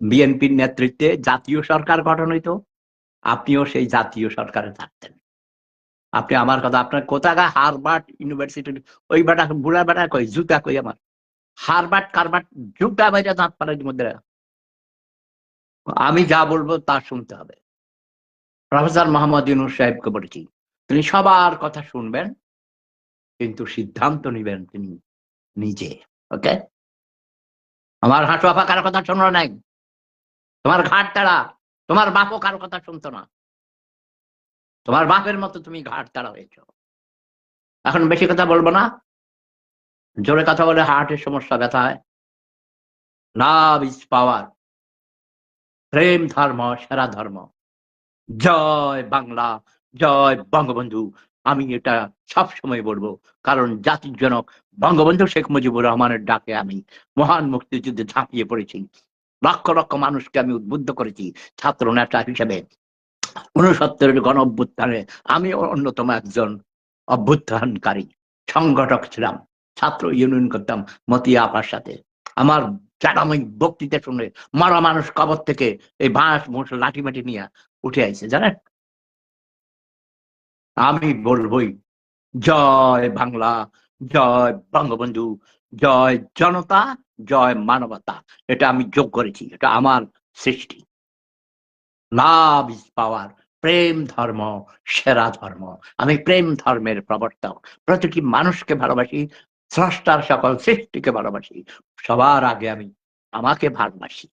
বিএনপির নেতৃত্বে জাতীয় সরকার গঠন হইতো। আপনিও সেই জাতীয় সরকারে থাকতেন। আপনি আমার কথা, আপনার কোথাকা হারবার্ট ইউনিভার্সিটির ওই বেটা, বুড়া বেটা কই, জুতা কই আমার? হারবার্ট কারবার্ট জুতা বাইরে দাঁত পাড়ার মধ্যে আমি যা বলব তা শুনতে হবে। প্রফেসর মোহাম্মদ ইউনুস সাহেবকে বলেছি, তিনি সবার কথা শুনবেন, কিন্তু সিদ্ধান্ত নিবেন তিনি নিজে। ওকে? আমার হাঁটুয়া কারও কথা শুনলো নাই? তোমার ঘাট তাড়া, তোমার বাপও কারও কথা শুনতো না। তোমার বাপের মতো তুমি ঘাট তাড়া হয়েছ। এখন বেশি কথা বলব না। জোরে কথা বলে হার্টের সমস্যা, ব্যথা হয়। Love is power. প্রেম ধর্ম, সেরা ধর্ম। জয় বাংলা, জয় বঙ্গবন্ধু। আমি এটা সব সময় বলব, কারণ জাতির জনক বঙ্গবন্ধু শেখ মুজিবুর রহমানের ডাকে আমি। মহান মুক্তিযুদ্ধে ঝাঁপিয়ে পড়েছি। লক্ষ লক্ষ মানুষকে আমি উদ্বুদ্ধ করেছি ছাত্র নেতা হিসেবে। উনসত্তরের গণ অভ্যুত্থানে আমি অন্যতম একজন অভ্যুত্থানকারী সংগঠক ছিলাম, ছাত্র ইউনিয়ন করতাম মতিয়া আপার সাথে। আমার চারামিক বক্তৃতা শুনে মরা মানুষ কবর থেকে এই বাঁশ মোষ লাঠি মাটি নিয়ে উঠে আইছে, জানেন? আমি বলবই, জয় বাংলা। জয় বঙ্গবন্ধু, জয় জনতা, জয় মানবতা। এটা আমি যোগ করেছি, এটা আমার সৃষ্টি। লাভ ইজ পাওয়ার প্রেম ধর্ম, সেরা ধর্ম। আমি প্রেম ধর্মের প্রবর্তক। প্রতিটি মানুষকে ভালোবাসি, স্রষ্টার সকল সৃষ্টিকে ভালোবাসি। সবার আগে আমি আমাকে ভালোবাসি।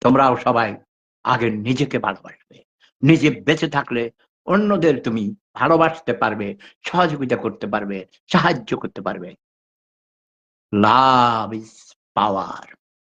তোমরাও সবাই আগে নিজেকে ভালোবাসবে। নিজে বেঁচে থাকলে অন্যদের তুমি ভালোবাসতে পারবে সহযোগিতা করতে পারবে সাহায্য করতে পারবে। Love is power